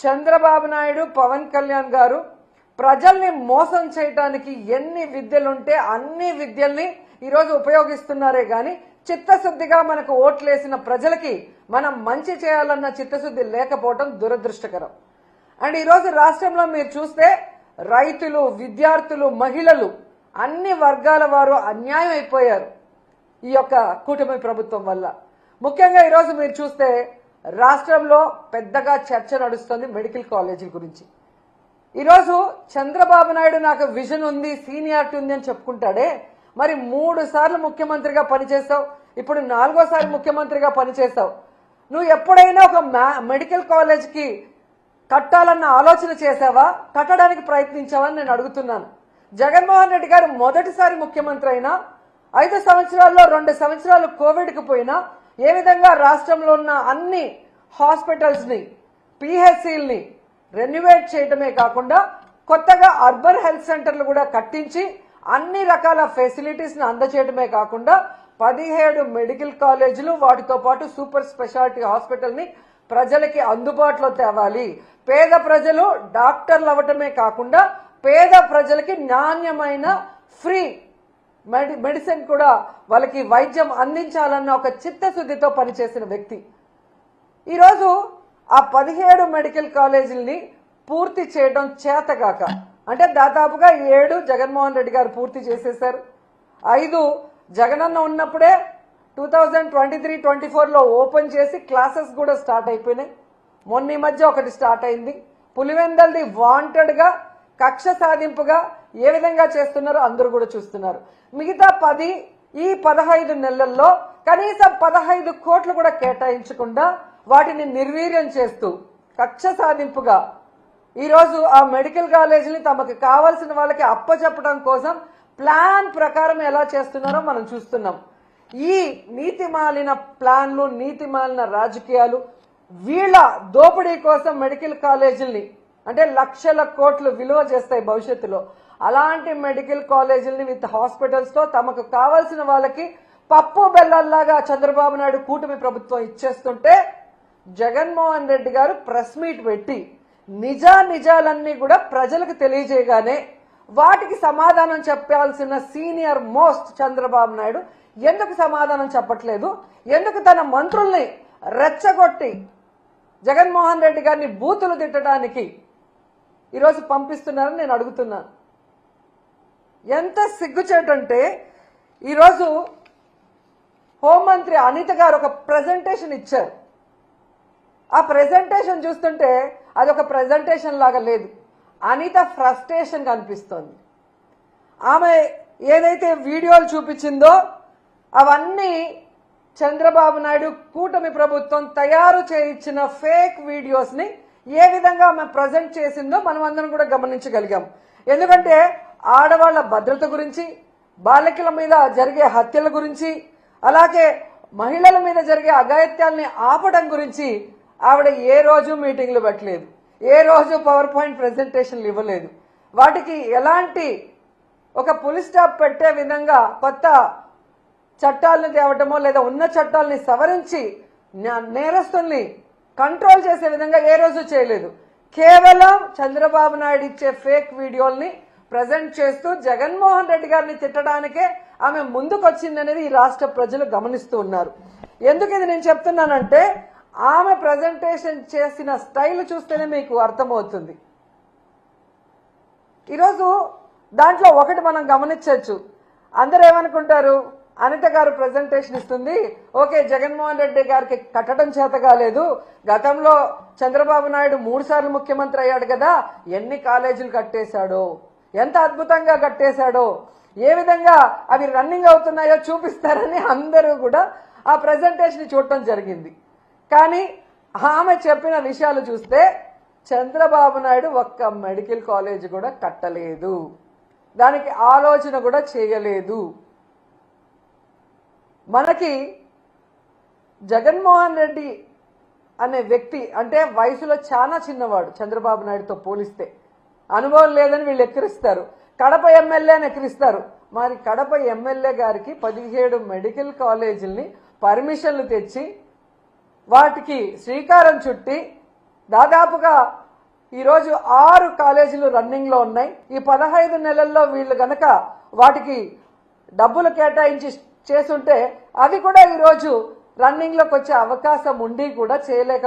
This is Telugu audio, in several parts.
చంద్రబాబు నాయుడు పవన్ కళ్యాణ్ గారు ప్రజల్ని మోసం చేయడానికి ఎన్ని విద్యలుంటే అన్ని విద్యల్ని ఈరోజు ఉపయోగిస్తున్నారే కానీ చిత్తశుద్ధిగా మనకు ఓట్లేసిన ప్రజలకి మనం మంచి చేయాలన్న చిత్తశుద్ధి లేకపోవడం దురదృష్టకరం. అండ్ ఈరోజు రాష్ట్రంలో మీరు చూస్తే రైతులు విద్యార్థులు మహిళలు అన్ని వర్గాల వారు అన్యాయం అయిపోయారు ఈ యొక్క కూటమి ప్రభుత్వం వల్ల. ముఖ్యంగా ఈరోజు మీరు చూస్తే రాష్ట్రంలో పెద్దగా చర్చ నడుస్తుంది మెడికల్ కాలేజీ గురించి. ఈరోజు చంద్రబాబు నాయుడు నాకు విజన్ ఉంది సీనియారిటీ ఉంది అని చెప్పుకుంటాడే. మరి మూడు సార్లు ముఖ్యమంత్రిగా పనిచేస్తావు ఇప్పుడు నాలుగోసారి ముఖ్యమంత్రిగా పనిచేస్తావు నువ్వు ఎప్పుడైనా ఒక మ్యా- మెడికల్ కాలేజ్కి కట్టాలన్న ఆలోచన చేసావా కట్టడానికి ప్రయత్నించావా అని నేను అడుగుతున్నాను. జగన్మోహన్ రెడ్డి గారు మొదటిసారి ముఖ్యమంత్రి అయినా ఐదు సంవత్సరాల్లో రెండు సంవత్సరాలు కోవిడ్కి పోయినా ఏ విధంగా రాష్ట్రంలో ఉన్న అన్ని హాస్పిటల్స్ని పిహెచ్సిల్ని రెన్యువేట్ చేయటమే కాకుండా కొత్తగా అర్బన్ హెల్త్ సెంటర్లు కూడా కట్టించి అన్ని రకాల ఫెసిలిటీస్ని అందచేయటమే కాకుండా పదిహేడు మెడికల్ కాలేజీలు వాటితో పాటు సూపర్ స్పెషాలిటీ హాస్పిటల్ని ప్రజలకి అందుబాటులో తేవాలి. పేద ప్రజలు డాక్టర్లు అవ్వటమే కాకుండా పేద ప్రజలకి నాణ్యమైన ఫ్రీ మెడి మెడిసిన్ కూడా వాళ్ళకి వైద్యం అందించాలన్న ఒక చిత్తశుద్ధితో పనిచేసిన వ్యక్తి. ఈరోజు ఆ పదిహేడు మెడికల్ కాలేజీలని పూర్తి చేయడం చేతగాక అంటే దాదాపుగా ఏడు జగన్మోహన్ రెడ్డి గారు పూర్తి చేసేశారు. ఐదు జగనన్న ఉన్నప్పుడే two thousand twenty three twenty ఫోర్లో ఓపెన్ చేసి క్లాసెస్ కూడా స్టార్ట్ అయిపోయినాయి. మొన్న ఈ మధ్య ఒకటి స్టార్ట్ అయింది. పులివెందల్ది వాంటెడ్గా కక్ష సాధింపుగా ఏ విధంగా చేస్తున్నారో అందరూ కూడా చూస్తున్నారు. మిగతా పది ఈ పదహైదు నెలల్లో కనీసం పదహైదు కోట్లు కూడా కేటాయించకుండా వాటిని నిర్వీర్యం చేస్తూ కక్ష సాధింపుగా ఈరోజు ఆ మెడికల్ కాలేజీని తమకు కావాల్సిన వాళ్ళకి అప్పచెప్పడం కోసం ప్లాన్ ప్రకారం ఎలా చేస్తున్నారో మనం చూస్తున్నాం. ఈ నీతి మాలిన ప్లాన్లు నీతి మాలిన రాజకీయాలు వీళ్ళ దోపిడీ కోసం మెడికల్ కాలేజీల్ని అంటే లక్షల కోట్లు విలువ చేస్తాయి భవిష్యత్తులో. అలాంటి మెడికల్ కాలేజీలని విత్ హాస్పిటల్స్తో తమకు కావాల్సిన వాళ్ళకి పప్పు బెల్లల్లాగా చంద్రబాబు నాయుడు కూటమి ప్రభుత్వం ఇచ్చేస్తుంటే జగన్మోహన్ రెడ్డి గారు ప్రెస్ మీట్ పెట్టి నిజా నిజాలన్నీ కూడా ప్రజలకు తెలియజేయగానే వాటికి సమాధానం చెప్పాల్సిన సీనియర్ మోస్ట్ చంద్రబాబు నాయుడు ఎందుకు సమాధానం చెప్పట్లేదు? ఎందుకు తన మంత్రుల్ని రెచ్చగొట్టి జగన్మోహన్ రెడ్డి గారిని బూతులు తిట్టడానికి ఈరోజు పంపిస్తున్నారని నేను అడుగుతున్నాను. ఎంత సిగ్గుచేటంటే ఈరోజు హోంమంత్రి అనిత గారు ఒక ప్రజెంటేషన్ ఇచ్చారు. ఆ ప్రెజెంటేషన్ చూస్తుంటే అది ఒక ప్రెజెంటేషన్ లాగా లేదు. అనిత ఫ్రస్ట్రేషన్ కనిపిస్తోంది. ఆమె ఏదైతే వీడియోలు చూపించిందో అవన్నీ చంద్రబాబు నాయుడు కూటమి ప్రభుత్వం తయారు చేయించిన ఫేక్ వీడియోస్ని ఏ విధంగా ఆమె ప్రజెంట్ చేసిందో మనం అందరం కూడా గమనించగలిగాం. ఎందుకంటే ఆడవాళ్ళ భద్రత గురించి బాలికల మీద జరిగే హత్యల గురించి అలాగే మహిళల మీద జరిగే అఘాయిత్యాల్ని ఆపడం గురించి ఆవిడ ఏ రోజు మీటింగ్లు పెట్టలేదు. ఏ రోజు పవర్ పాయింట్ ప్రజెంటేషన్లు ఇవ్వలేదు. వాటికి ఎలాంటి ఒక పులి స్టాప్ పెట్టే విధంగా కొత్త చట్టాలను తేవటమో లేదా ఉన్న చట్టాలని సవరించి నేరస్తుల్ని కంట్రోల్ చేసే విధంగా ఏ రోజు చేయలేదు. కేవలం చంద్రబాబు నాయుడు ఇచ్చే ఫేక్ వీడియోల్ని ప్రజెంట్ చేస్తూ జగన్మోహన్ రెడ్డి గారిని తిట్టడానికే ఆమె ముందుకొచ్చిందనేది ఈ రాష్ట్ర ప్రజలు గమనిస్తూ ఉన్నారు. ఎందుకు ఇది నేను చెప్తున్నానంటే ఆమె ప్రజెంటేషన్ చేసిన స్టైల్ చూస్తేనే మీకు అర్థమవుతుంది. ఈరోజు దాంట్లో ఒకటి మనం గమనించవచ్చు. అందరూ ఏమనుకుంటారు? అనిత గారు ప్రజెంటేషన్ ఇస్తుంది. ఓకే జగన్మోహన్ రెడ్డి గారికి కట్టడం చేత కాలేదు. గతంలో చంద్రబాబు నాయుడు మూడుసార్లు ముఖ్యమంత్రి అయ్యాడు కదా ఎన్ని కాలేజీలు కట్టేశాడో. ఎంత అద్భుతంగా కట్టేశాడో ఏ విధంగా అవి రన్నింగ్ అవుతున్నాయో చూపిస్తారని అందరూ కూడా ఆ ప్రజెంటేషన్ చూడటం జరిగింది. కానీ ఆమె చెప్పిన విషయాలు చూస్తే చంద్రబాబు నాయుడు ఒక్క మెడికల్ కాలేజ్ కూడా కట్టలేదు. దానికి ఆలోచన కూడా చేయలేదు. మనకి జగన్మోహన్ రెడ్డి అనే వ్యక్తి అంటే వయసులో చాలా చిన్నవాడు చంద్రబాబు నాయుడుతో పోలిస్తే. అనుభవం లేదని వీళ్ళు ఎక్కిరిస్తారు. కడప ఎమ్మెల్యే ఎక్కిరిస్తారు. మరి కడప ఎమ్మెల్యే గారికి పదిహేడు మెడికల్ కాలేజీల్ని పర్మిషన్లు తెచ్చి వాటికి శ్రీకారం చుట్టి దాదాపుగా ఈరోజు ఆరు కాలేజీలు రన్నింగ్లో ఉన్నాయి. ఈ పదహైదు నెలల్లో వీళ్ళు గనక వాటికి డబ్బులు కేటాయించి చేస్తుంటే అవి కూడా ఈరోజు రన్నింగ్లోకి వచ్చే అవకాశం ఉండి కూడా చేయలేక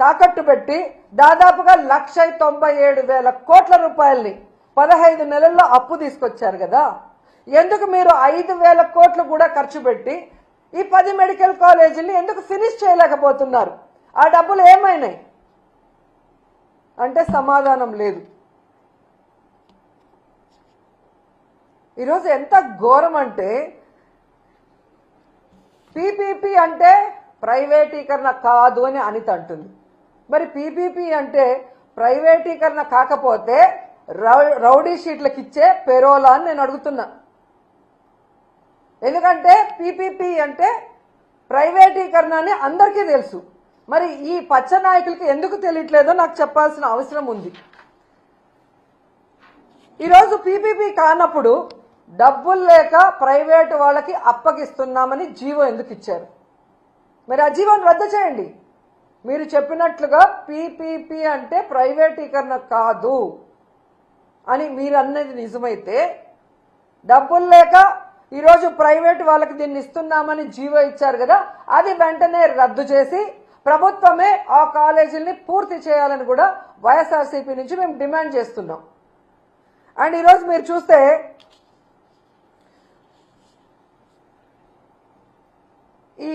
తాకట్టు పెట్టి దాదాపుగా లక్ష తొంభై ఏడు వేల కోట్ల రూపాయల్ని పదహైదు నెలల్లో అప్పు తీసుకొచ్చారు కదా. ఎందుకు మీరు ఐదు వేల కోట్లు కూడా ఖర్చు పెట్టి ఈ పది మెడికల్ కాలేజీని ఎందుకు ఫినిష్ చేయలేకపోతున్నారు? ఆ డబ్బులు ఏమైనాయి? అంటే సమాధానం లేదు. ఈరోజు ఎంత ఘోరం అంటే పీపీపీ అంటే ప్రైవేటీకరణ కాదు అని అనిత అంటుంది. మరి పీపీపీ అంటే ప్రైవేటీకరణ కాకపోతే రౌ- రౌడీ షీట్లకు ఇచ్చే పెరోలా అని నేను అడుగుతున్నా. ఎందుకంటే పీపీపీ అంటే ప్రైవేటీకరణ అని అందరికీ తెలుసు. మరి ఈ పచ్చ నాయకులకి ఎందుకు తెలియట్లేదో నాకు చెప్పాల్సిన అవసరం ఉంది. ఈరోజు పీపీపీ కానప్పుడు డబ్బులు లేక ప్రైవేటు వాళ్ళకి అప్పగిస్తున్నామని జీవో ఎందుకు ఇచ్చారు? మరి ఆ జీవోని రద్దు చేయండి. మీరు చెప్పినట్లుగా పీపీపీ అంటే ప్రైవేటీకరణ కాదు అని మీరు అన్నది నిజమైతే డబ్బులు లేక ఈరోజు ప్రైవేట్ వాళ్ళకి దీన్ని ఇస్తున్నామని జీవో ఇచ్చారు కదా అది వెంటనే రద్దు చేసి ప్రభుత్వమే ఆ కాలేజీల్ని పూర్తి చేయాలని కూడా వైఎస్ఆర్సీపీ నుంచి మేము డిమాండ్ చేస్తున్నాం. అండ్ ఈరోజు మీరు చూస్తే ఈ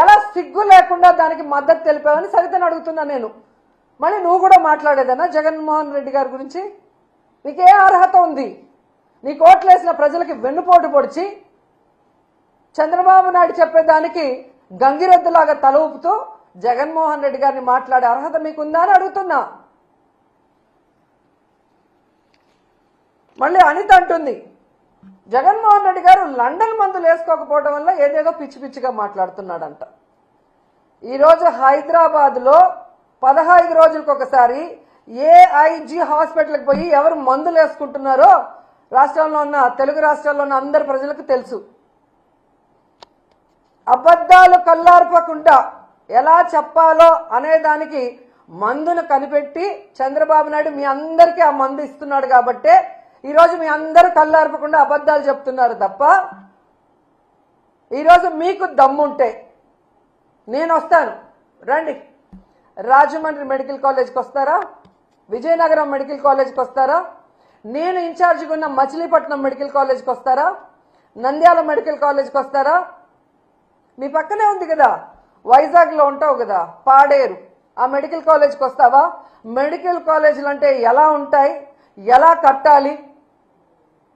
ఎలా సిగ్గు లేకుండా దానికి మద్దతు తెలిపావని సరితను అడుగుతున్నా నేను. మళ్ళీ నువ్వు కూడా మాట్లాడేదన్నా? జగన్మోహన్ రెడ్డి గారి గురించి? నీకే అర్హత ఉంది. నీ కోట్లేసిన ప్రజలకి వెన్నుపోటు పొడిచి చంద్రబాబు నాయుడు చెప్పేదానికి గంగిరెద్దులాగా తల ఊపుతూ జగన్మోహన్ రెడ్డి గారిని మాట్లాడే అర్హత మీకుందా అని అడుగుతున్నా. మళ్ళీ అనిత అంటుంది జగన్మోహన్ రెడ్డి గారు లండన్ మందులు వేసుకోకపోవడం వల్ల ఏదేదో పిచ్చి పిచ్చిగా మాట్లాడుతున్నాడంట. ఈరోజు హైదరాబాద్లో పదహైదు రోజులకు ఒకసారి ఏఐజీ హాస్పిటల్కి పోయి ఎవరు మందులు వేసుకుంటున్నారో రాష్ట్రంలో ఉన్న తెలుగు రాష్ట్రాల్లో ఉన్న అందరి ప్రజలకు తెలుసు. అబద్ధాలు కల్లార్పకుండా ఎలా చెప్పాలో అనే దానికి మందును కనిపెట్టి చంద్రబాబు నాయుడు మీ అందరికీ ఆ మందు ఇస్తున్నాడు కాబట్టే ఈరోజు మీ అందరూ కళ్ళార్పకుండా అబద్ధాలు చెప్తున్నారు తప్ప ఈరోజు మీకు దమ్ముంటే నేను వస్తాను. రండి. రాజమండ్రి మెడికల్ కాలేజ్కి వస్తారా? విజయనగరం మెడికల్ కాలేజ్కి వస్తారా? నేను ఇన్ఛార్జిగా ఉన్న మచిలీపట్నం మెడికల్ కాలేజ్కి వస్తారా? నంద్యాల మెడికల్ కాలేజ్కి వస్తారా? మీ పక్కనే ఉంది కదా. వైజాగ్లో ఉంటావు కదా. పాడేరు. ఆ మెడికల్ కాలేజ్కి వస్తావా? మెడికల్ కాలేజీలు అంటే ఎలా ఉంటాయి? ఎలా కట్టాలి?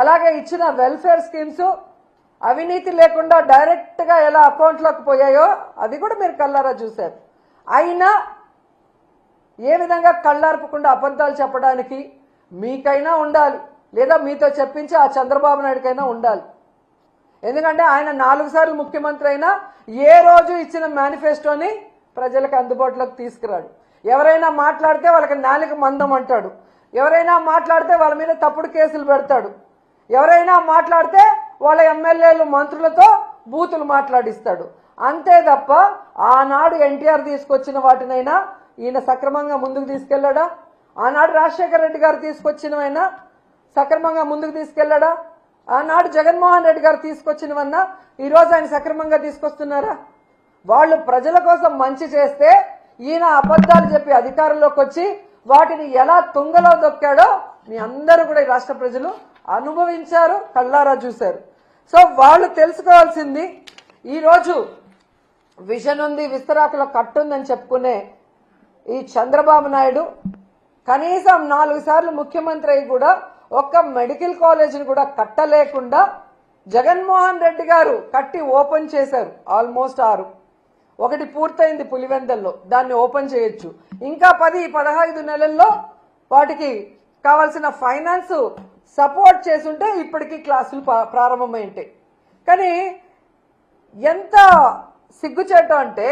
అలాగే ఇచ్చిన వెల్ఫేర్ స్కీమ్స్ అవినీతి లేకుండా డైరెక్ట్గా ఎలా అకౌంట్లోకి పోయాయో అది కూడా మీరు కళ్ళారా చూశారు. అయినా ఏ విధంగా కళ్ళార్పకుండా అబద్ధాలు చెప్పడానికి మీకైనా ఉండాలి. లేదా మీతో చెప్పించి ఆ చంద్రబాబు నాయుడికైనా ఉండాలి. ఎందుకంటే ఆయన నాలుగు సార్లు ముఖ్యమంత్రి అయినా ఏ రోజు ఇచ్చిన మేనిఫెస్టోని ప్రజలకు అందుబాటులోకి తీసుకురాడు. ఎవరైనా మాట్లాడితే వాళ్ళకి నాలుగు మందం అంటాడు. ఎవరైనా మాట్లాడితే వాళ్ళ మీద తప్పుడు కేసులు పెడతాడు. ఎవరైనా మాట్లాడితే వాళ్ళ ఎమ్మెల్యేలు మంత్రులతో బూతులు మాట్లాడిస్తాడు. అంతే తప్ప ఆనాడు ఎన్టీఆర్ తీసుకొచ్చిన వాటినైనా ఈయన సక్రమంగా ముందుకు తీసుకెళ్ళాడా ఆనాడు రాజశేఖర రెడ్డి గారు తీసుకొచ్చినవైనా సక్రమంగా ముందుకు తీసుకెళ్ళాడా ఆనాడు జగన్మోహన్ రెడ్డి గారు తీసుకొచ్చినవన్నా ఈరోజు ఆయన సక్రమంగా తీసుకొస్తున్నారా? వాళ్ళు ప్రజల కోసం మంచి చేస్తే ఈయన అబద్ధాలు చెప్పి అధికారంలోకి వచ్చి వాటిని ఎలా తుంగలో దొక్కాడో మీ అందరూ కూడా ఈ రాష్ట్ర ప్రజలు అనుభవించారు కళ్ళారా చూశారు. సో వాళ్ళు తెలుసుకోవాల్సింది ఈరోజు విజన్ ఉంది విస్తరాకులో కట్టుందని చెప్పుకునే ఈ చంద్రబాబు నాయుడు కనీసం నాలుగు సార్లు ముఖ్యమంత్రి అయి కూడా ఒక్క మెడికల్ కాలేజీని కూడా కట్టలేకుండా జగన్మోహన్ రెడ్డి గారు కట్టి ఓపెన్ చేశారు ఆల్మోస్ట్ ఆరు. ఒకటి పూర్తయింది పులివెందల్లో దాన్ని ఓపెన్ చేయొచ్చు. ఇంకా పది పదహైదు నెలల్లో వాటికి కావాల్సిన ఫైనాన్స్ సపోర్ట్ చేసుంటే ఇప్పటికీ క్లాసులు ప్రారంభమై ఉంటాయి కానీ ఎంత సిగ్గుచేట అంటే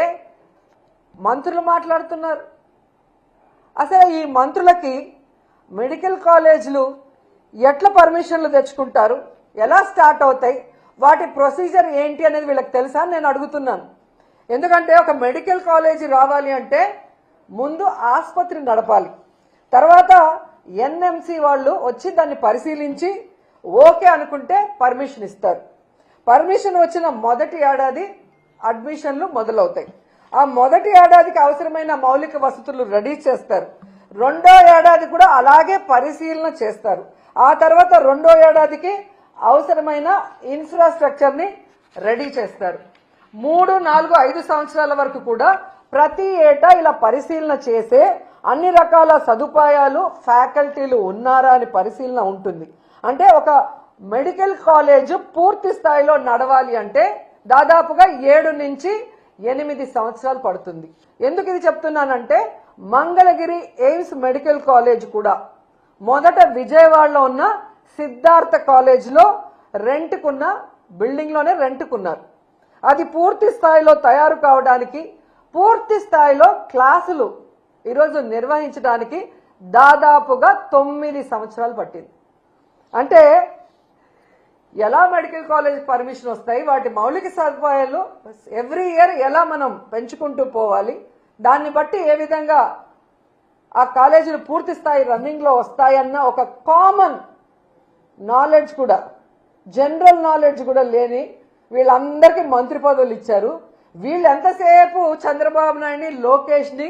మంత్రులు మాట్లాడుతున్నారు. అసలు ఈ మంత్రులకి మెడికల్ కాలేజీలు ఎట్లా పర్మిషన్లు తెచ్చుకుంటారు? ఎలా స్టార్ట్ అవుతాయి? వాటి ప్రొసీజర్ ఏంటి అనేది వీళ్ళకి తెలుసా నేను అడుగుతున్నాను. ఎందుకంటే ఒక మెడికల్ కాలేజీ రావాలి అంటే ముందు ఆసుపత్రి నడపాలి. తర్వాత ఎన్ఎంసి వాళ్ళు వచ్చి దాన్ని పరిశీలించి ఓకే అనుకుంటే పర్మిషన్ ఇస్తారు. పర్మిషన్ వచ్చిన మొదటి ఏడాది అడ్మిషన్లు మొదలవుతాయి. ఆ మొదటి ఏడాదికి అవసరమైన మౌలిక వసతులు రెడీ చేస్తారు. రెండో ఏడాది కూడా అలాగే పరిశీలన చేస్తారు. ఆ తర్వాత రెండో ఏడాదికి అవసరమైన ఇన్ఫ్రాస్ట్రక్చర్ని రెడీ చేస్తారు. మూడు నాలుగు ఐదు సంవత్సరాల వరకు కూడా ప్రతి ఏటా ఇలా పరిశీలన చేసే అన్ని రకాల సదుపాయాలు ఫ్యాకల్టీలు ఉన్నారా అని పరిశీలన ఉంటుంది. అంటే ఒక మెడికల్ కాలేజ్ పూర్తి స్థాయిలో నడవాలి అంటే దాదాపుగా ఏడు నుంచి ఎనిమిది సంవత్సరాలు పడుతుంది. ఎందుకు ఇది చెప్తున్నానంటే మంగళగిరి ఎయిమ్స్ మెడికల్ కాలేజ్ కూడా మొదట విజయవాడలో ఉన్న సిద్ధార్థ కాలేజ్లో రెంట్కున్న బిల్డింగ్లోనే రెంట్కున్నారు. అది పూర్తి స్థాయిలో తయారు కావడానికి పూర్తి స్థాయిలో క్లాసులు ఈరోజు నిర్వహించడానికి దాదాపుగా తొమ్మిది సంవత్సరాలు పట్టింది. అంటే ఎలా మెడికల్ కాలేజ్ పర్మిషన్ వస్తాయి వాటి మౌలిక సదుపాయాలు ఎవ్రీ ఇయర్ ఎలా మనం పెంచుకుంటూ పోవాలి దాన్ని బట్టి ఏ విధంగా ఆ కాలేజీలు పూర్తి స్థాయి రన్నింగ్లో వస్తాయన్న ఒక కామన్ నాలెడ్జ్ కూడా జనరల్ నాలెడ్జ్ కూడా లేని వీళ్ళందరికీ మంత్రి పదవులు ఇచ్చారు. వీళ్ళు ఎంతసేపు చంద్రబాబు నాయుడిని లోకేష్ని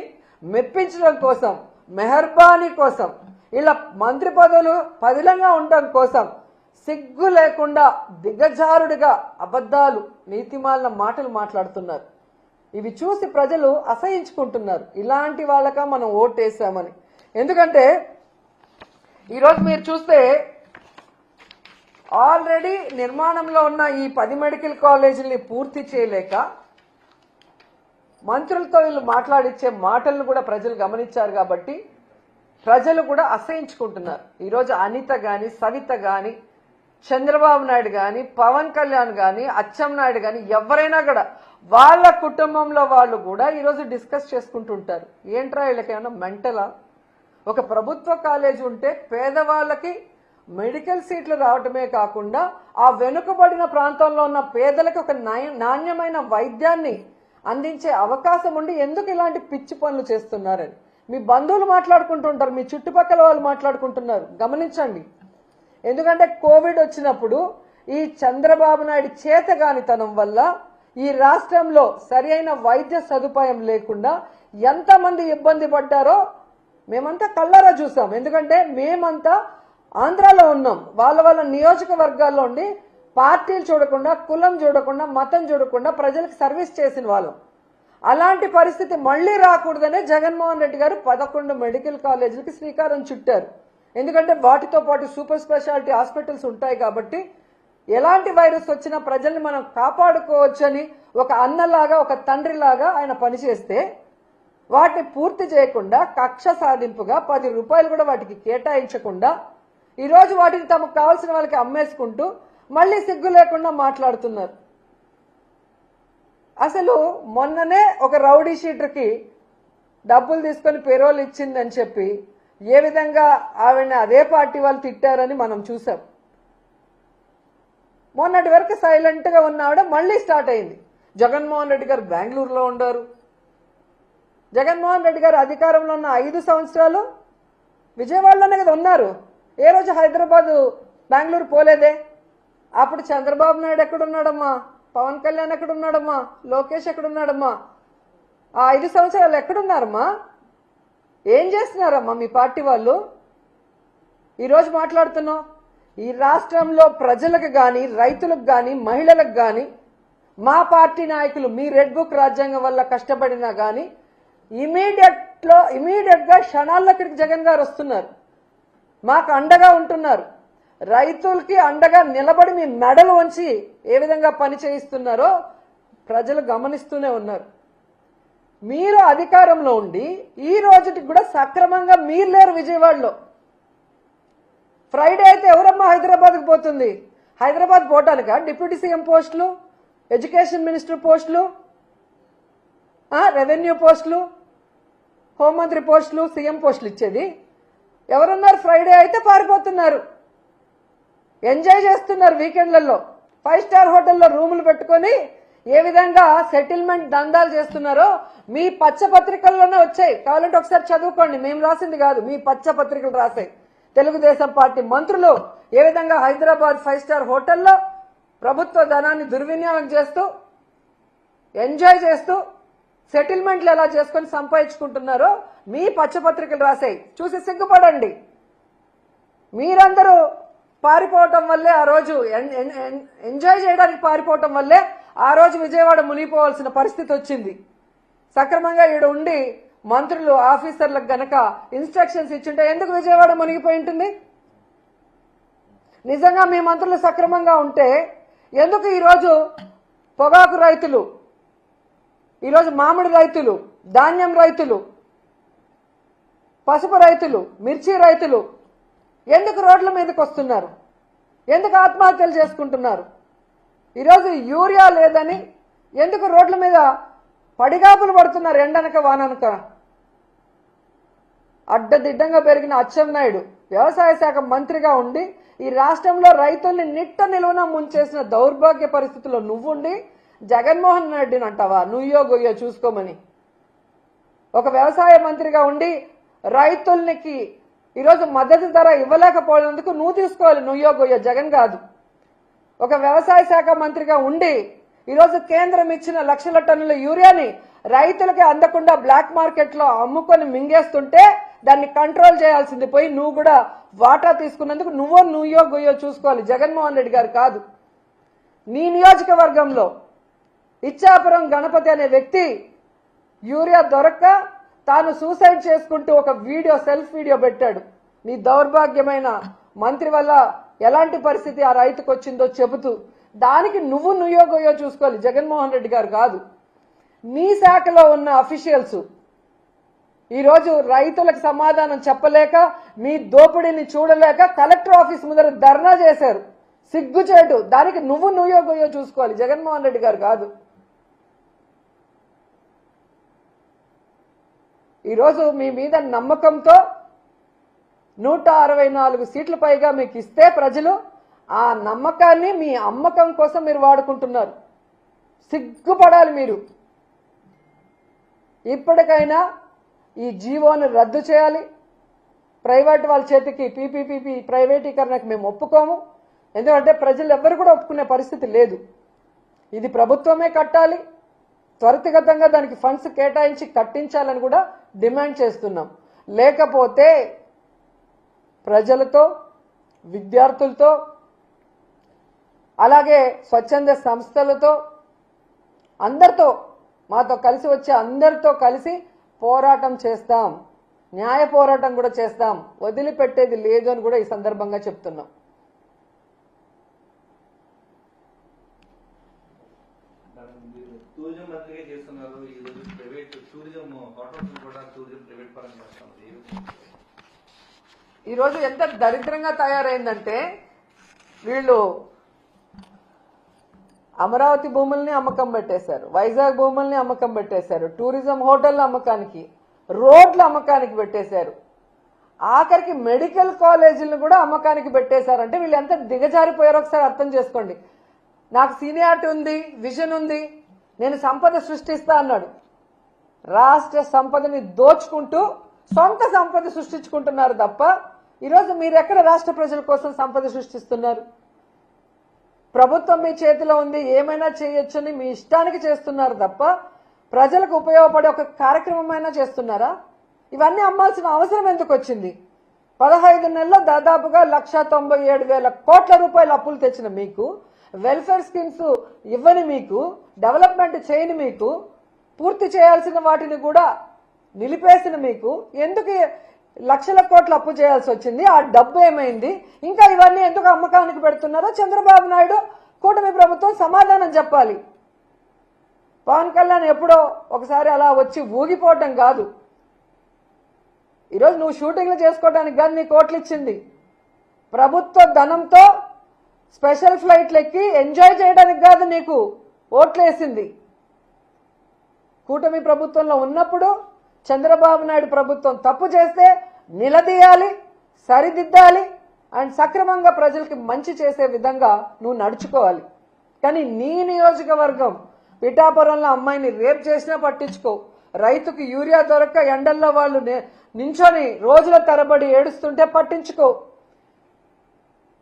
మెప్పించడం కోసం మెహర్బానీ కోసం ఇలా మంత్రి పదవులు పదిలంగా ఉండడం కోసం సిగ్గు లేకుండా దిగజారుడిగా అబద్ధాలు నీతిమాలిన మాటలు మాట్లాడుతున్నారు. ఇవి చూసి ప్రజలు అసహించుకుంటున్నారు. ఇలాంటి వాళ్ళక మనం ఓటేసామని. ఎందుకంటే ఈరోజు మీరు చూస్తే ఆల్రెడీ నిర్మాణంలో ఉన్న ఈ పది మెడికల్ కాలేజీని పూర్తి చేయలేక మంత్రులతో వీళ్ళు మాట్లాడిచ్చే మాటలను కూడా ప్రజలు గమనించారు కాబట్టి ప్రజలు కూడా అసహించుకుంటున్నారు. ఈరోజు అనిత కానీ సవిత కానీ చంద్రబాబు నాయుడు కానీ పవన్ కళ్యాణ్ కానీ అచ్చెం నాయుడు కానీ ఎవరైనా కూడా వాళ్ళ కుటుంబంలో వాళ్ళు కూడా ఈరోజు డిస్కస్ చేసుకుంటుంటారు. ఏంట్రా వీళ్ళకి మెంటలా? ఒక ప్రభుత్వ కాలేజ్ ఉంటే పేదవాళ్ళకి మెడికల్ సీట్లు రావటమే కాకుండా ఆ వెనుకబడిన ప్రాంతంలో ఉన్న పేదలకు ఒక నాణ్యమైన వైద్యాన్ని అందించే అవకాశం ఉండి ఎందుకు ఇలాంటి పిచ్చి పనులు చేస్తున్నారని. మీ బంధువులు మాట్లాడుకుంటుంటారు మీ చుట్టుపక్కల వాళ్ళు మాట్లాడుకుంటున్నారు. గమనించండి. ఎందుకంటే కోవిడ్ వచ్చినప్పుడు ఈ చంద్రబాబు నాయుడు చేతగానితనం వల్ల ఈ రాష్ట్రంలో సరి అయిన వైద్య సదుపాయం లేకుండా ఎంతమంది ఇబ్బంది పడ్డారో మేమంతా కళ్ళారా చూసాం. ఎందుకంటే మేమంతా ఆంధ్రాలో ఉన్నాం. వాళ్ళ వాళ్ళ నియోజకవర్గాల్లో ఉండి పార్టీలు చూడకుండా కులం చూడకుండా మతం చూడకుండా ప్రజలకు సర్వీస్ చేసిన వాళ్ళం. అలాంటి పరిస్థితి మళ్ళీ రాకూడదనే జగన్మోహన్ రెడ్డి గారు పదకొండు మెడికల్ కాలేజీలకి శ్రీకారం చుట్టారు. ఎందుకంటే వాటితో పాటు సూపర్ స్పెషాలిటీ హాస్పిటల్స్ ఉంటాయి కాబట్టి ఎలాంటి వైరస్ వచ్చినా ప్రజల్ని మనం కాపాడుకోవచ్చని ఒక అన్నలాగా ఒక తండ్రిలాగా ఆయన పనిచేస్తే వాటిని పూర్తి చేయకుండా కక్ష సాధింపుగా పది రూపాయలు కూడా వాటికి కేటాయించకుండా ఈరోజు వాటిని తమకు కావాల్సిన వాళ్ళకి అమ్మేసుకుంటూ మళ్ళీ సిగ్గు లేకుండా మాట్లాడుతున్నారు. అసలు మొన్ననే ఒక రౌడీ షీటర్కి డబ్బులు తీసుకొని పెరోల్ ఇచ్చిందని చెప్పి ఏ విధంగా ఆవిడని అదే పార్టీ వాళ్ళు తిట్టారని మనం చూసాం. మొన్నటి వరకు సైలెంట్గా ఉన్న ఆవిడ మళ్ళీ స్టార్ట్ అయింది. జగన్మోహన్ రెడ్డి గారు బెంగళూరులో ఉండారు. జగన్మోహన్ రెడ్డి గారు అధికారంలో ఉన్న ఐదు సంవత్సరాలు విజయవాడలోనే కదా ఉన్నారు. ఏ రోజు హైదరాబాదు బెంగళూరు పోలేదే? అప్పుడు చంద్రబాబు నాయుడు ఎక్కడున్నాడమ్మా? పవన్ కళ్యాణ్ ఎక్కడున్నాడమ్మా? లోకేష్ ఎక్కడున్నాడమ్మా? ఆ ఐదు సంవత్సరాలు ఎక్కడున్నారమ్మా? ఏం చేస్తున్నారమ్మా మీ పార్టీ వాళ్ళు? ఈరోజు మాట్లాడుతున్నాం. ఈ రాష్ట్రంలో ప్రజలకు కానీ రైతులకు కానీ మహిళలకు కానీ మా పార్టీ నాయకులు మీ రెడ్ బుక్ రాజ్యాంగం వల్ల కష్టపడినా కానీ ఇమీడియట్లో ఇమీడియట్గా క్షణాల్లో ఇక్కడికి జగన్ గారు వస్తున్నారు. మాకు అండగా ఉంటున్నారు. రైతులకి అండగా నిలబడి మీ మెడలు వంచి ఏ విధంగా పని చేయిస్తున్నారో ప్రజలు గమనిస్తూనే ఉన్నారు. మీరు అధికారంలో ఉండి ఈ రోజుకి కూడా సక్రమంగా మీరు లేరు విజయవాడలో. ఫ్రైడే అయితే ఎవరమ్మా హైదరాబాద్కి పోతుంది? హైదరాబాద్ పోవటానిక డిప్యూటీ సీఎం పోస్టులు? ఎడ్యుకేషన్ మినిస్టర్ పోస్టులు? రెవెన్యూ పోస్టులు? హోంమంత్రి పోస్టులు? సీఎం పోస్టులు ఇచ్చేది? ఎవరున్నారు? ఫ్రైడే అయితే పారిపోతున్నారు. ఎంజాయ్ చేస్తున్నారు వీకెండ్లలో. ఫైవ్ స్టార్ హోటల్లో రూములు పెట్టుకొని ఏ విధంగా సెటిల్మెంట్ దందాలు చేస్తున్నారో మీ పచ్చ పత్రికల్లోనే వచ్చాయి. కావాలంటే ఒకసారి చదువుకోండి. మేము రాసింది కాదు. మీ పచ్చ పత్రికలు రాసాయి. తెలుగుదేశం పార్టీ మంత్రులు ఏ విధంగా హైదరాబాద్ ఫైవ్ స్టార్ హోటల్లో ప్రభుత్వ ధనాన్ని దుర్వినియోగం చేస్తూ ఎంజాయ్ చేస్తూ సెటిల్మెంట్లు ఎలా చేసుకొని సంపాదించుకుంటున్నారో మీ పచ్చపత్రికలు రాసాయి. చూసి సిగ్గుపడండి. మీరందరూ పారిపోవటం వల్లే ఆ రోజు ఎన్- ఎంజాయ్ చేయడానికి పారిపోవటం వల్లే ఆ రోజు విజయవాడ మునిగిపోవాల్సిన పరిస్థితి వచ్చింది. సక్రమంగా ఈడ ఉండి మంత్రులు ఆఫీసర్లకు గనక ఇన్స్ట్రక్షన్స్ ఇచ్చుంటే ఎందుకు విజయవాడ మునిగిపోయి ఉంటుంది? నిజంగా మీ మంత్రులు సక్రమంగా ఉంటే ఎందుకు ఈరోజు పొగాకు రైతులు ఈరోజు మామిడి రైతులు ధాన్యం రైతులు పసుపు రైతులు మిర్చి రైతులు ఎందుకు రోడ్ల మీదకి వస్తున్నారు? ఎందుకు ఆత్మహత్యలు చేసుకుంటున్నారు? ఈరోజు యూరియా లేదని ఎందుకు రోడ్ల మీద పడిగాపులు పడుతున్నారు ఎండనక వాననక? అడ్డదిడ్డంగా పెరిగిన అచ్చెన్నాయుడు వ్యవసాయ శాఖ మంత్రిగా ఉండి ఈ రాష్ట్రంలో రైతుల్ని నిట్ట నిలువున ముంచేసిన దౌర్భాగ్య పరిస్థితుల్లో నువ్వుండి జగన్మోహన్ రెడ్డిని అంటావా? నుయ్యో గొయ్యో చూసుకోమని. ఒక వ్యవసాయ మంత్రిగా ఉండి రైతులకి ఈరోజు మద్దతు ధర ఇవ్వలేకపోయినందుకు నువ్వు తీసుకోవాలి. నువ్వు గొయ్యో. జగన్ కాదు. ఒక వ్యవసాయ శాఖ మంత్రిగా ఉండి ఈరోజు కేంద్రం ఇచ్చిన లక్షల టన్నుల యూరియాని రైతులకి అందకుండా బ్లాక్ మార్కెట్లో అమ్ముకొని మింగేస్తుంటే దాన్ని కంట్రోల్ చేయాల్సింది పోయి నువ్వు కూడా వాటా తీసుకున్నందుకు నువ్వో నువ్వో గొయ్యో చూసుకోవాలి. జగన్మోహన్ రెడ్డి గారు కాదు. నీ నియోజకవర్గంలో ఇచ్చాపురం గణపతి అనే వ్యక్తి యూరియా దొరక్క తాను సూసైడ్ చేసుకుంటూ ఒక వీడియో సెల్ఫ్ వీడియో పెట్టాడు. నీ దౌర్భాగ్యమైన మంత్రి వల్ల ఎలాంటి పరిస్థితి ఆ రైతుకు వచ్చిందో చెబుతూ దానికి నువ్వు నుయోగోయో చూసుకోవాలి. జగన్మోహన్ రెడ్డి గారు కాదు. నీ శాఖలో ఉన్న అఫీషియల్స్ ఈరోజు రైతులకు సమాధానం చెప్పలేక మీ దోపిడీని చూడలేక కలెక్టర్ ఆఫీస్ ముందర ధర్నా చేశారు. సిగ్గుచేటు. దానికి నువ్వు నుయోగోయో చూసుకోవాలి. జగన్మోహన్ రెడ్డి గారు కాదు. ఈరోజు మీ మీద నమ్మకంతో నూట అరవై నాలుగు సీట్ల పైగా మీకు ఇస్తే ప్రజలు ఆ నమ్మకాన్ని మీ అమ్మకం కోసం మీరు వాడుకుంటున్నారు. సిగ్గుపడాలి మీరు. ఇప్పటికైనా ఈ జీవోని రద్దు చేయాలి. ప్రైవేట్ వాళ్ళ చేతికి పీపీపీపీ ప్రైవేటీకరణకు మేము ఒప్పుకోము. ఎందుకంటే ప్రజలు ఎవ్వరు కూడా ఒప్పుకునే పరిస్థితి లేదు. ఇది ప్రభుత్వమే కట్టాలి. త్వరితగతంగా దానికి ఫండ్స్ కేటాయించి కట్టించాలని కూడా డిమాండ్ చేస్తున్నాం. లేకపోతే ప్రజలతో విద్యార్థులతో అలాగే స్వచ్ఛంద సంస్థలతో అందరితో మాతో కలిసి వచ్చే అందరితో కలిసి పోరాటం చేస్తాం. న్యాయ పోరాటం కూడా చేస్తాం. వదిలిపెట్టేది లేదు అని కూడా ఈ సందర్భంగా చెప్తున్నాం మేడం, మీరు టూరిజం మంత్రిగా చేస్తున్నారు ఈ రోజు ప్రైవేట్ టూరిజం హోటల్స్ కూడా టూరిజం ప్రైవేట్ పరంగా చేస్తున్నారు ఏ విధంగా? ఈరోజు ఎంత దరిద్రంగా తయారైందంటే వీళ్ళు అమరావతి భూముల్ని అమ్మకం పెట్టేశారు వైజాగ్ భూముల్ని అమ్మకం పెట్టేశారు టూరిజం హోటల్ అమ్మకానికి రోడ్ల అమ్మకానికి పెట్టేశారు. ఆఖరికి మెడికల్ కాలేజీలను కూడా అమ్మకానికి పెట్టేశారంటే వీళ్ళు ఎంత దిగజారిపోయారో ఒకసారి అర్థం చేసుకోండి. నాకు సీనియారిటీ ఉంది విజన్ ఉంది నేను సంపద సృష్టిస్తా అన్నాడు. రాష్ట్ర సంపదని దోచుకుంటూ సొంత సంపద సృష్టించుకుంటున్నారు తప్ప ఈరోజు మీరు ఎక్కడ రాష్ట్ర ప్రజల కోసం సంపద సృష్టిస్తున్నారు? ప్రభుత్వం మీ చేతిలో ఉంది ఏమైనా చేయొచ్చని మీ ఇష్టానికి చేస్తున్నారు తప్ప ప్రజలకు ఉపయోగపడే ఒక కార్యక్రమమైనా చేస్తున్నారా? ఇవన్నీ అమ్మాల్సిన అవసరం ఎందుకు వచ్చింది? పదహైదు నెలల్లో దాదాపుగా లక్ష తొంభై ఏడు వేల కోట్ల రూపాయల అప్పులు తెచ్చిన మీకు వెల్ఫేర్ స్కీమ్స్ ఇవ్వని మీకు డెవలప్మెంట్ చేయని మీకు పూర్తి చేయాల్సిన వాటిని కూడా నిలిపేసిన మీకు ఎందుకు లక్షల కోట్లు అప్పు చేయాల్సి వచ్చింది. ఆ డబ్బు ఏమైంది? ఇంకా ఇవన్నీ ఎందుకు అమ్మకానికి పెడుతున్నారో చంద్రబాబు నాయుడు కూటమి ప్రభుత్వం సమాధానం చెప్పాలి. పవన్ కళ్యాణ్ ఎప్పుడో ఒకసారి అలా వచ్చి ఊగిపోవటం కాదు. ఈరోజు నువ్వు షూటింగ్లు చేసుకోవడానికి కానీ నీ కోట్లు ఇచ్చింది. ప్రభుత్వ ధనంతో స్పెషల్ ఫ్లైట్లు ఎక్కి ఎంజాయ్ చేయడానికి కాదు నీకు ఓట్లేసింది. కూటమి ప్రభుత్వంలో ఉన్నప్పుడు చంద్రబాబు నాయుడు ప్రభుత్వం తప్పు చేస్తే నిలదీయాలి సరిదిద్దాలి అండ్ సక్రమంగా ప్రజలకి మంచి చేసే విధంగా నువ్వు నడుచుకోవాలి. కానీ నీ నియోజకవర్గం పిఠాపురంలో అమ్మాయిని రేప్ చేసినా పట్టించుకో. రైతుకు యూరియా దొరక్క ఎండల్లో వాళ్ళు నించొని రోజుల తరబడి ఏడుస్తుంటే పట్టించుకో.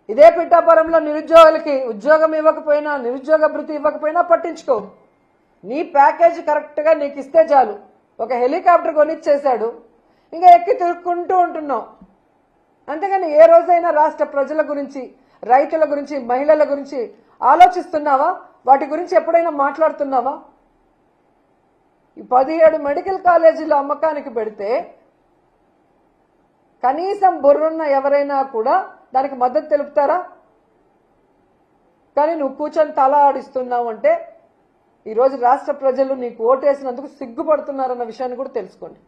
ఇదే పిఠాపురంలో నిరుద్యోగులకి ఉద్యోగం ఇవ్వకపోయినా నిరుద్యోగ భృతి ఇవ్వకపోయినా పట్టించుకో. నీ ప్యాకేజ్ కరెక్ట్గా నీకు ఇస్తే చాలు. ఒక హెలికాప్టర్ కొనిచ్చేశాడు. ఇంకా ఎక్కి తిరుక్కుంటూ ఉంటున్నాం. అంతేగాని ఏ రోజైనా రాష్ట్ర ప్రజల గురించి రైతుల గురించి మహిళల గురించి ఆలోచిస్తున్నావా? వాటి గురించి ఎప్పుడైనా మాట్లాడుతున్నావా? ఈ పదిహేడు మెడికల్ కాలేజీలు అమ్మకానికి పెడితే కనీసం బుర్రున్న ఎవరైనా కూడా దానికి మద్దతు తెలుపుతారా? కానీ నువ్వు కూర్చొని తల ఆడిస్తున్నావు అంటే ఈరోజు రాష్ట్ర ప్రజలు నీకు ఓటేసినందుకు సిగ్గుపడుతున్నారన్న విషయాన్ని కూడా తెలుసుకోండి.